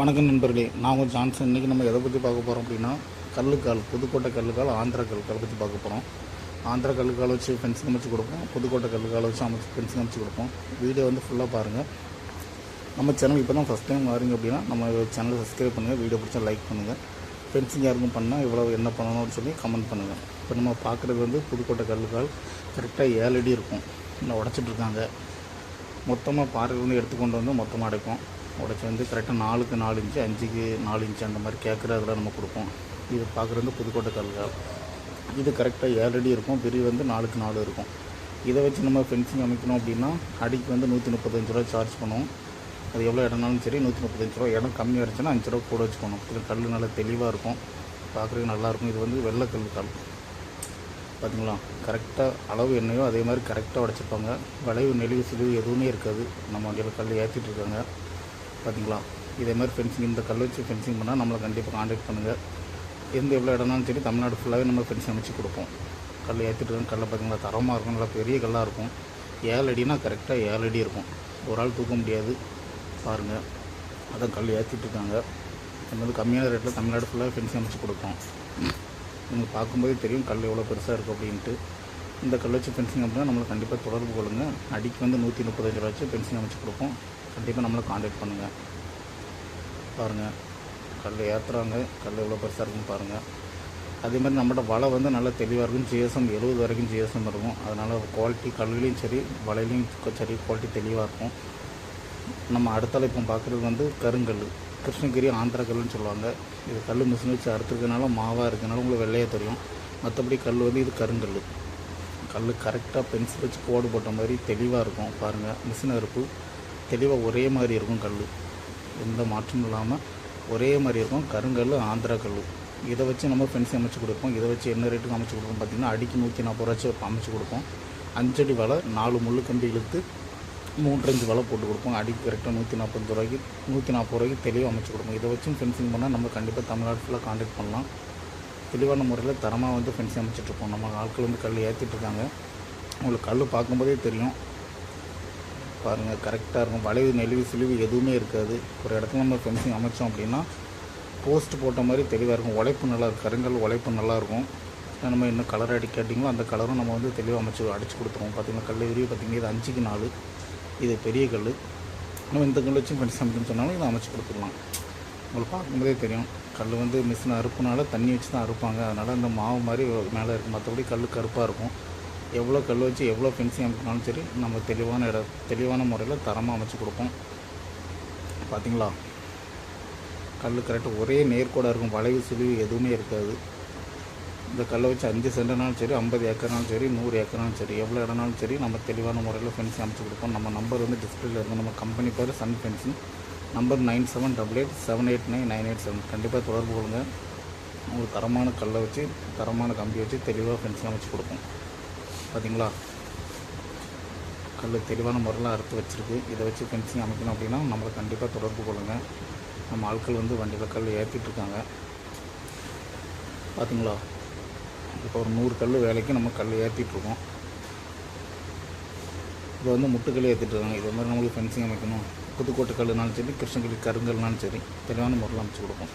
வணக்கம் நண்பர்களே நான் உங்கள் ஜான்சன். இன்றைக்கி நம்ம எதை பற்றி பார்க்க போகிறோம் அப்படின்னா கல்லுக்கால் புதுக்கோட்டை கல்லுக்கால் ஆந்திரா கல்லுக்கால் பற்றி பார்க்க போகிறோம் ஆந்திரா கல்லுக்கால் வச்சு ஃபென்சிங் அமைச்சு கொடுப்போம். புதுக்கோட்டை கல்லுக்கால் வச்சு அமைச்சு ஃபென்சிங் அமைச்சு கொடுப்போம். வீடியோ வந்து ஃபுல்லாக பாருங்கள் நம்ம சேனல் இப்போ தான் ஃபஸ்ட் டைம் வரீங்க அப்படின்னா நம்ம சேனலை சப்ஸ்கிரைப் பண்ணுங்கள் வீடியோ பிடிச்சா லைக் பண்ணுங்கள் ஃபென்சிங் யாருக்கும் பண்ணால் இவ்வளோ என்ன பண்ணணும்னு சொல்லி கமெண்ட் பண்ணுங்கள் இப்போ நம்ம பார்க்குறது வந்து புதுக்கோட்டை கல்லுக்கால் கரெக்டாக ஏழு அடி இருக்கும். இன்னும் உடச்சிட்டு இருக்காங்க. மொத்தமாக பாறையிலேருந்து எடுத்து கொண்டு வந்து மொத்தமாக அடைப்போம். உடச்சி வந்து கரெக்டாக நாலுக்கு நாலு இன்ச்சு அஞ்சுக்கு நாலு இன்ச்சு அந்த மாதிரி கேட்குற அதெல்லாம் நம்ம கொடுப்போம். இது பார்க்குறது வந்து புதுக்கோட்டை கல்லுக்கால் இது கரெக்டாக ஏழு அடி இருக்கும் பெரிய வந்து நாலுக்கு நாலு இருக்கும். இதை வச்சு நம்ம ஃபென்சிங் அமைக்கணும் அப்படின்னா அடிக்கு வந்து நூற்றி முப்பத்தஞ்சு ரூபா சார்ஜ் பண்ணுவோம். அது எவ்வளோ இடம்னாலும் சரி நூற்றி முப்பத்தஞ்சு ரூபா இடம் கம்மியாக இருந்துச்சுன்னா அஞ்சு ரூபா கூட வச்சுக்கணும். இது கல் நல்லா தெளிவாக இருக்கும். பார்க்குறதுக்கு நல்லாயிருக்கும் இது வந்து வெள்ளை கல். கல் பார்த்தீங்களா கரெக்டாக அளவு என்னையோ அதே மாதிரி கரெக்டாக உடச்சிருப்பாங்க. வளைவு நெளிவு சிலிவு எதுவுமே இருக்காது. நம்ம வண்டியில் கல் ஏற்றிட்டு இருக்காங்க. பார்த்தீங்களா? இதே மாதிரி ஃபென்சிங் இந்த கல் வச்சு ஃபென்சிங் பண்ணால் நம்மளை கண்டிப்பாக காண்டாக்ட் பண்ணுங்கள் எந்த எவ்வளோ இடம்னாலும் சரி தமிழ்நாடு ஃபுல்லாகவே நம்ம ஃபென்சிங் அமைச்சு கொடுப்போம். கல் ஏற்றிட்டு இருக்காங்க கல்லை பார்த்தீங்களா? தரமாக இருக்கும். நல்லா பெரிய கல்லாக இருக்கும். ஏழு அடினா கரெக்டாக ஏழு அடி இருக்கும். ஒரு ஆள் தூக்க முடியாது. பாருங்கள் அதான் கல் ஏற்றிட்டு இருக்காங்க. இந்த மாதிரி கம்மியான ரேட்டில் தமிழ்நாடு ஃபுல்லாக ஃபென்சிங் அமைச்சு கொடுப்போம். உங்களுக்கு பார்க்கும்போதே தெரியும் கல் எவ்வளோ பெருசாக இருக்குது அப்படின்ட்டு. இந்த கல் வச்சு ஃபென்சிங் அப்படின்னா நம்மளை கண்டிப்பாக தொடர்பு கொள்ளுங்கள் அடிக்கு வந்து நூற்றி முப்பத்தஞ்சு ரூபா வச்சு ஃபென்சிங் அமைச்சு கொடுப்போம். கண்டிப்பாக நம்மளை காண்டாக்ட் பண்ணுங்கள் பாருங்கள் கல் ஏற்றுறாங்க கல் எவ்வளோ பெருசாக இருக்குன்னு பாருங்கள் அதே மாதிரி நம்மளோட வலை வந்து நல்லா தெளிவாக இருக்கும். ஜிஎஸ்எம் எழுபது வரைக்கும் ஜிஎஸ்எம் இருக்கும். அதனால் குவாலிட்டி கல்லுலேயும் சரி வலையிலையும் சரி குவாலிட்டி தெளிவாக இருக்கும். நம்ம அடுத்தால இப்போ பார்க்குறது வந்து கருங்கல். கிருஷ்ணகிரி ஆந்திரா கல்லுன்னு சொல்லுவாங்க. இது கல் மிஷின் வச்சு அறுத்துருக்கனால மாவாக இருக்கனால உங்களுக்கு வெள்ளையாக தெரியும். மற்றபடி கல் வந்து இது கருங்கல். கல் கரெக்டாக பென்சில் வச்சு கோடு போட்ட மாதிரி தெளிவாக இருக்கும். பாருங்கள் மிஷின் அறுப்பு தெளிவாக ஒரே மாதிரி இருக்கும் கல் எந்த மாற்றமும் இல்லாமல் ஒரே மாதிரி இருக்கும். கருங்கல் ஆந்திரா கல் இதை வச்சு நம்ம ஃபென்சிங் அமைச்சு கொடுப்போம். இதை வச்சு என்ன ரேட்டுக்கு அமைச்சு கொடுப்போம் பார்த்திங்கன்னா அடிக்கு நூற்றி நாற்பது ரூபா அமைச்சு கொடுப்போம். அஞ்சடி வலை நாலு முள்ளு கம்பி இழுத்து மூன்றஞ்சு வலை போட்டு கொடுப்போம். அடிக்கு கரெக்டாக நூற்றி நாற்பது ரூபாய்க்கு நூற்றி நாற்பது ரூபாய்க்கு தெளிவாக அமைச்சு கொடுப்போம். இதை வச்சும் ஃபென்சிங் பண்ணால் நம்ம கண்டிப்பாக தமிழ்நாடு ஃபுல்லாக காண்டாக்ட் பண்ணலாம். தெளிவான முறையில் தரமாக வந்து ஃபென்சிங் அமைச்சிட்ருக்கோம். நம்ம ஆட்கள் வந்து கல் ஏற்றிட்டு இருக்காங்க உங்களுக்கு கல் பார்க்கும்போதே தெரியும். பாருங்கள் கரெக்டாக இருக்கும். வளைவு நெளிவு சிலிவு எதுவுமே இருக்காது. ஒரு இடத்துல நம்ம ஃபென்சிங் அமைச்சோம் அப்படின்னா போஸ்ட் போட்ட மாதிரி தெளிவாக இருக்கும். உழைப்பு நல்லா இருக்கும். கருங்கல் உழைப்பு நல்லாயிருக்கும் நம்ம என்ன கலர் அடி அந்த கலரும் நம்ம வந்து தெளிவாக அமைச்சு அடிச்சு கொடுத்துருவோம். பார்த்திங்கன்னா கல் விரிவு பார்த்திங்கன்னா இது அஞ்சுக்கு நாலு. இது பெரிய கல் நம்ம இந்த கல் வச்சு ஃபென்சிங் அமைக்கணும்னு சொன்னாலும் இதை அமைச்சு கொடுத்துடலாம். உங்களுக்கு பார்க்கும்போதே தெரியும். கல் வந்து மிஷின் அறுப்புனால தண்ணி வச்சு தான் அறுப்பாங்க. அதனால் அந்த மாவு மாதிரி மேலே இருக்கும் மற்றபடி கல் கருப்பாக இருக்கும். எவ்வளோ கல் வச்சு எவ்வளோ ஃபென்சிங் அமைக்கணும் சரி நம்ம தெளிவான இட தெளிவான முறையில் தரமாக அமைச்சு கொடுப்போம். பார்த்தீங்களா கல் கரெக்டாக ஒரே நேர்கோடாக இருக்கும். வளைவு சுழிவு எதுவுமே இருக்காது. இந்த கல்லை வச்சு அஞ்சு சென்ட்னாலும் சரி ஐம்பது ஏக்கர்னாலும் சரி நூறு ஏக்கர்னாலும் சரி எவ்வளோ இடம்னாலும் சரி நம்ம தெளிவான முறையில் ஃபென்சிங் அமைச்சு கொடுப்போம். நம்ம நம்பர் வந்து டிஸ்பிளேல இருக்கும் நம்ம கம்பெனி பேர் Sun Fencing number nine seven double eight seven eight nine nine eight seven. கண்டிப்பாக தொடர்பு கொள்ளுங்க. உங்களுக்கு தரமான கல்லை வச்சு தரமான கம்பி வச்சு தெளிவாக ஃபென்சிங் அமைச்சு கொடுப்போம். பார்த்தீங்களா கல் தெளிவான முறையில் அறுத்து வச்சுருக்கு. இதை வச்சு ஃபென்சிங் அமைக்கணும் அப்படின்னா நம்மளை கண்டிப்பாக தொடர்பு கொள்ளுங்கள் நம்ம ஆட்கள் வந்து வண்டியில் கல் ஏற்றிட்டுருக்காங்க பார்த்தீங்களா இப்போ ஒரு நூறு கல் வேலைக்கு நம்ம கல் ஏற்றிட்டுருக்கோம் இப்போ வந்து முட்டுக்கல் ஏற்றிட்டு இருக்காங்க. மாதிரி நம்மளுக்கு ஃபென்சிங் அமைக்கணும். புதுக்கோட்டை கல்லுனாலும் சரி கிருஷ்ணகிரி கருங்கல்னாலும் சரி தெளிவான முறையில் அமைச்சு கொடுப்போம்